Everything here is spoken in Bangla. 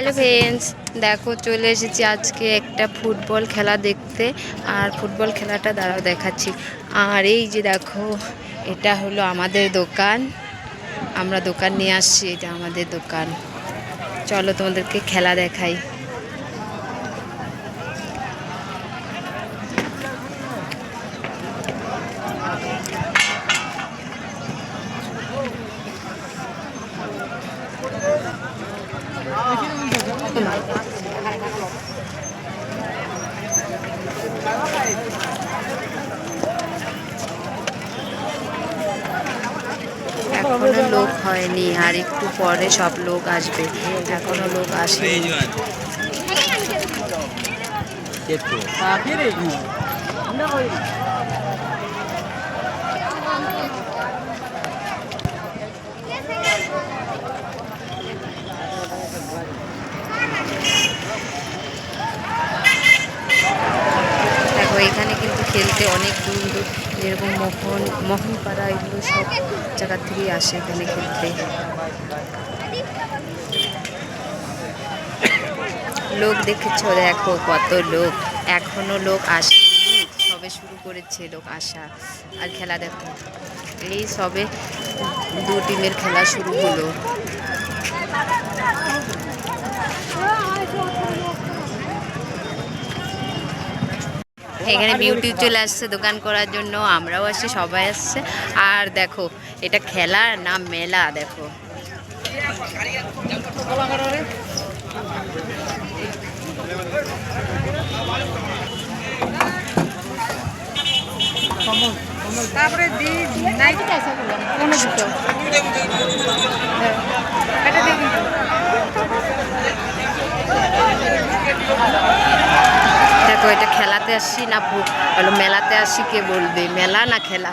হ্যালো ফ্রেন্ডস দেখো, চলে এসেছি আজকে একটা ফুটবল খেলা দেখতে। আর ফুটবল খেলাটা দাঁড়াও দেখাচ্ছি। আর এই যে দেখো, এটা হলো আমাদের দোকান। আমরা দোকান নিয়ে আসছি এটা আমাদের দোকান। চলো তোমাদেরকে খেলা দেখাই। এখনও লোক হয়নি আর একটু পরে সব লোক আসবে। এখনও লোক আসেনি। দেখো এখানে কিন্তু খেলতে অনেক দূর দূর, যেরকম মোহন, মোহনপাড়া এগুলো সব জায়গা থেকেই আসে এখানে খেলতে। লোক দেখেছ? দেখো কত লোক। এখনও লোক আসেনি, সবে শুরু করেছে লোক আসা। আর খেলা দেখো, এই সবে দু টিমের খেলা শুরু হলো। এখানে বিউটি চলে আসছে দোকান করার জন্য আমরাও আসছি সবাই আসছে। আর দেখো এটা খেলা না মেলা দেখো। তারপরে দি নাই কোনো এটা খেলাতে আসছি না বলো মেলাতে আসি কে বলবে? মেলা না খেলা?